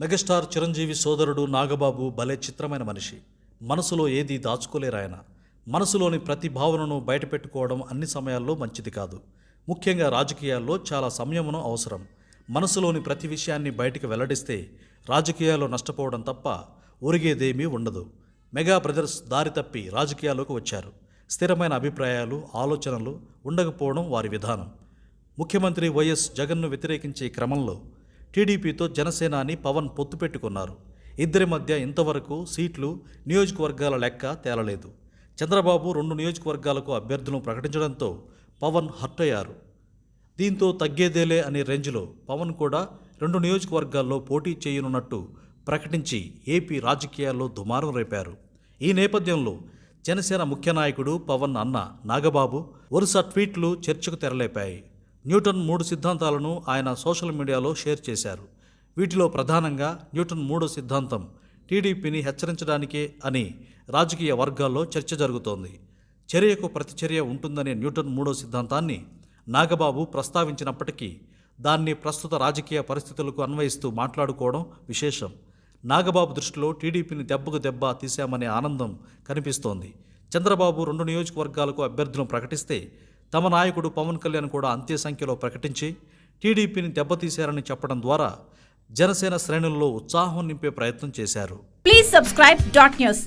Megastar Chiranjeevi సోదరుడు నాగబాబు భలే చిత్రమైన మనిషి. మనసులో ఏది దాచుకోలేరాయన. మనసులోని ప్రతి భావనను బయటపెట్టుకోవడం అన్ని సమయాల్లో మంచిది కాదు. ముఖ్యంగా రాజకీయాల్లో చాలా సంయమనం అవసరం. మనసులోని ప్రతి విషయాన్ని బయటికి వెల్లడిస్తే రాజకీయాల్లో నష్టపోవడం తప్ప ఒరిగేదేమీ ఉండదు. మెగా బ్రదర్స్ దారి తప్పి రాజకీయాల్లోకి వచ్చారు. స్థిరమైన అభిప్రాయాలు ఆలోచనలు ఉండకపోవడం వారి విధానం. ముఖ్యమంత్రి వైఎస్ జగన్ను వ్యతిరేకించే క్రమంలో టీడీపీతో జనసేనాని పవన్ పొత్తు పెట్టుకున్నారు. ఇద్దరి మధ్య ఇంతవరకు సీట్లు నియోజకవర్గాల లెక్క తేలలేదు. చంద్రబాబు రెండు నియోజకవర్గాలకు అభ్యర్థులను ప్రకటించడంతో పవన్ హర్ట్ అయ్యారు దీంతో తగ్గేదేలే అనే రేంజ్లో పవన్ కూడా రెండు నియోజకవర్గాల్లో పోటీ చేయనున్నట్టు ప్రకటించి ఏపీ రాజకీయాల్లో దుమారం రేపారు. ఈ నేపథ్యంలో జనసేన ముఖ్య నాయకుడు పవన్ అన్న నాగబాబు వరుస ట్వీట్లు చర్చకు తెరలేపాయి. న్యూటన్ మూడు సిద్ధాంతాలను ఆయన సోషల్ మీడియాలో షేర్ చేశారు. వీటిలో ప్రధానంగా న్యూటన్ మూడో సిద్ధాంతం టీడీపీని హెచ్చరించడానికే అని రాజకీయ వర్గాల్లో చర్చ జరుగుతోంది. చర్యకు ప్రతిచర్య ఉంటుందనే న్యూటన్ మూడో సిద్ధాంతాన్ని నాగబాబు ప్రస్తావించినప్పటికీ దాన్ని ప్రస్తుత రాజకీయ పరిస్థితులకు అన్వయిస్తూ మాట్లాడుకోవడం విశేషం. నాగబాబు దృష్టిలో టీడీపీని దెబ్బకు దెబ్బ తీశామనే ఆనందం కనిపిస్తోంది. చంద్రబాబు రెండు నియోజకవర్గాలకు అభ్యర్థులను ప్రకటిస్తే తమ నాయకుడు పవన్ కళ్యాణ్ కూడా అంతే సంఖ్యలో ప్రకటించి టీడీపీని దెబ్బతీశారని చెప్పడం ద్వారా జనసేన శ్రేణుల్లో ఉత్సాహం నింపే ప్రయత్నం చేశారు. Please subscribe dot news